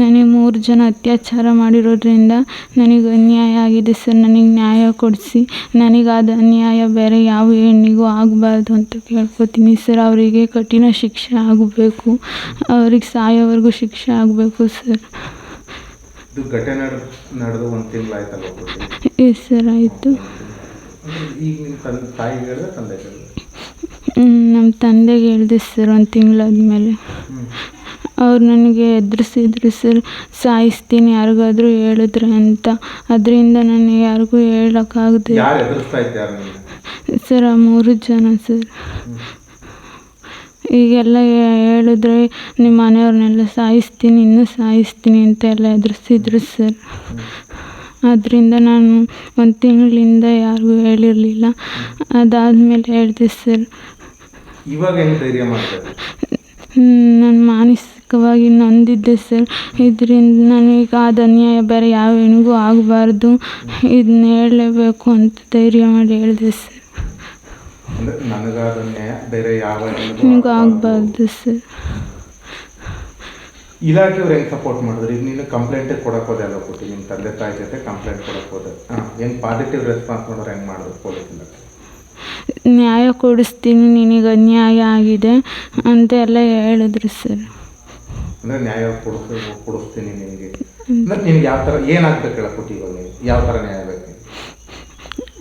ನನಗೆ ಮೂರು ಜನ ಅತ್ಯಾಚಾರ ಮಾಡಿರೋದ್ರಿಂದ ನನಗೆ ಅನ್ಯಾಯ ಆಗಿದೆ ಸರ್. ನನಗೆ ನ್ಯಾಯ ಕೊಡಿಸಿ. ನನಗಾದ ಅನ್ಯಾಯ ಬೇರೆ ಯಾವ ಹೆಣ್ಣಿಗೂ ಆಗಬಾರ್ದು ಅಂತ ಕೇಳ್ಕೊತೀನಿ ಸರ್. ಅವರಿಗೆ ಕಠಿಣ ಶಿಕ್ಷೆ ಆಗಬೇಕು. ಅವ್ರಿಗೆ ಸಾಯೋವರೆಗೂ ಶಿಕ್ಷೆ ಆಗಬೇಕು ಸರ್. ಇದು ಘಟನೆ ನಡೆದು ನಡೆದು ಒಂದು ತಿಂಗಳಾಯ್ತಲ್ಲ ಒಬ್ಬರಿಗೆ ಎಸ್ ಸರ್ ಆಯಿತು. ಈಗ ನಿಮ್ಮ ತಂದೆ ತಾಯಿಗೆ ಹೇಳಿದ್ರೆ ತಂದೆ ನಮ್ಮ ತಂದೆಗೆ ಹೇಳಿದೆ ಸರ್ ಒಂದು ತಿಂಗಳಾದ್ಮೇಲೆ ಅವ್ರು ನನಗೆ ಎದುರಿಸಿ ಸರ್ ಸಾಯಿಸ್ತೀನಿ ಯಾರಿಗಾದ್ರೂ ಹೇಳಿದ್ರೆ ಅಂತ. ಅದರಿಂದ ನಾನು ಯಾರಿಗೂ ಹೇಳೋಕ್ಕಾಗದೆ ಯಾರು ಎದುರಿಸ್ತಾ ಇದ್ದಾರೆ ಸರ್ ಆ ಮೂರು ಜನ ಸರ್. ಈಗೆಲ್ಲ ಹೇಳಿದ್ರೆ ನಿಮ್ಮ ಮನೆಯವ್ರನ್ನೆಲ್ಲ ಸಾಯಿಸ್ತೀನಿ ಇನ್ನೂ ಸಾಯಿಸ್ತೀನಿ ಅಂತ ಎಲ್ಲ ಎದುರಿಸಿದ್ರು ಸರ್. ಅದರಿಂದ ನಾನು ಒಂದು ತಿಂಗಳಿಂದ ಯಾರಿಗೂ ಹೇಳಿರಲಿಲ್ಲ. ಅದಾದಮೇಲೆ ಹೇಳಿದೆ ಸರ್. ಇವಾಗ ಹೆಂಗೆ ಧೈರ್ಯ ಮಾಡ್ತಾರೆ ನಾನು ಮಾನಸಿಕವಾಗಿ ನೊಂದಿದ್ದೆ ಸರ್. ಇದರಿಂದ ನನಗೆ ಆದ ಅನ್ಯಾಯ ಬೇರೆ ಯಾವ ಹೆಣ್ಣಿಗೂ ಆಗಬಾರ್ದು. ಇದನ್ನ ಹೇಳಲೇಬೇಕು ಅಂತ ಧೈರ್ಯ ಮಾಡಿ ಹೇಳಿದೆ ಸರ್. ಅಂದ್ರೆ ನನಗಾದ ಬೇರೆ ಯಾವ ಹೆಣ್ಣಿಗೂ ನನಗೂ ಆಗಬಾರ್ದು. ಸರ್. ಇಲಾಖೆಯವ್ರು ಹೆಂಗೆ ಸಪೋರ್ಟ್ ಮಾಡಿದ್ರು? ಈಗ ನೀನು ಕಂಪ್ಲೇಂಟೇ ಕೊಡಕ್ಕೆ ಹೋದೆ ಅಲ್ಲ ಕೊಟ್ಟು ನಿಮ್ಮ ತಂದೆ ತಾಯಿ ಜೊತೆ ಕಂಪ್ಲೇಂಟ್ ಕೊಡಕ್ಕೆ ಹೋದೆ. ಹಾಂ ಹೆಂಗೆ ಪಾಸಿಟಿವ್ ರೆಸ್ಪಾನ್ಸ್ ಮಾಡೋರು ಹೆಂಗೆ ಮಾಡಿದ್ರು ಪೊಲೀಸ್ ಇಲಾಖೆ ನ್ಯಾಯ ಕೊಡಿಸ್ತೀನಿ ನಿನಗೆ ಅನ್ಯಾಯ ಆಗಿದೆ ಅಂತ ಎಲ್ಲ ಹೇಳಿದ್ರು ಸರ್. ಅಂದರೆ ನ್ಯಾಯ ಕೊಡಿಸ್ ಕೊಡಿಸ್ತೀನಿ ನಿನಗೆ ಅಂದ್ರೆ ನಿನ್ಗೆ ಯಾವ ತರ ಏನಾಗ್ಬೇಕು ಹೇಳ ನೀವು? ಯಾವ ಥರ ನ್ಯಾಯ ಬೇಕು?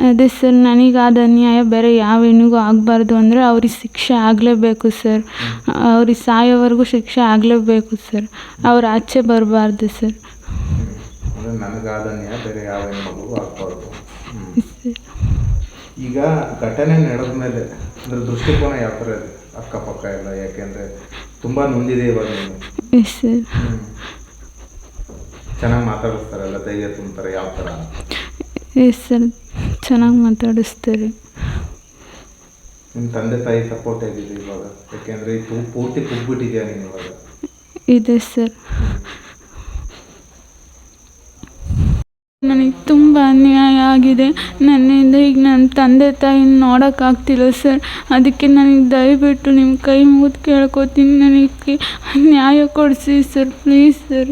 ಅದೇ ಸರ್ ನನಗಾದ ಅನ್ಯಾಯ ಬೇರೆ ಯಾವ ಹೆಣ್ಣಿಗೂ ಆಗಬಾರ್ದು ಅಂದರೆ ಅವ್ರಿಗೆ ಶಿಕ್ಷೆ ಆಗಲೇಬೇಕು ಸರ್. ಅವ್ರಿಗೆ ಸಾಯೋವರೆಗೂ ಶಿಕ್ಷೆ ಆಗಲೇಬೇಕು ಸರ್. ಅವ್ರು ಆಚೆ ಬರಬಾರ್ದು ಸರ್. ಅಂದರೆ ನನಗಾದ ನ್ಯಾಯ ಬೇರೆ ಯಾವ ಹೆಣ್ಮಗುಗೂ ಆಗ್ಬಾರ್ದು. ಈಗ ಘಟನೆ ನಡೆದ ಮೇಲೆ ಅಂದ್ರೆ ದೃಷ್ಟಿಕೋನ ಯಾವ ಥರ ಇದೆ? ಅಕ್ಕಪಕ್ಕ ಎಲ್ಲ ಯಾಕೆಂದರೆ ತುಂಬ ನೊಂದಿದೆ ಇವಾಗ ಎಸ್ ಸರ್ ಚೆನ್ನಾಗಿ ಮಾತಾಡಿಸ್ತಾರಲ್ಲ ಧೈರ್ಯ ತುಂಬ್ತಾರೆ ಯಾವ ಥರ ಎಸ್ ಸರ್ ಚೆನ್ನಾಗಿ ಮಾತಾಡಿಸ್ತಾರೆ. ನಿಮ್ಮ ತಂದೆ ತಾಯಿ ಸಪೋರ್ಟ್ ಆಗಿದೆ ಇವಾಗ? ಯಾಕೆಂದರೆ ಪೂರ್ತಿ ಕುಗ್ಬಿಟ್ಟಿದ್ಯಾ ನೀನು ಇವಾಗ? ಇದೆ ಸರ್ ನನಗೆ ತುಂಬ ಅನ್ಯಾಯ ಆಗಿದೆ ನನ್ನಿಂದ ಈಗ ನನ್ನ ತಂದೆ ತಾಯಿನ ನೋಡೋಕ್ಕಾಗ್ತಿಲ್ಲ ಸರ್. ಅದಕ್ಕೆ ನನಗೆ ದಯವಿಟ್ಟು ನಿಮ್ಮ ಕೈ ಮುಗಿದು ಕೇಳ್ಕೊತೀನಿ. ನನಗೆ ನ್ಯಾಯ ಕೊಡಿಸಿ ಸರ್, ಪ್ಲೀಸ್ ಸರ್.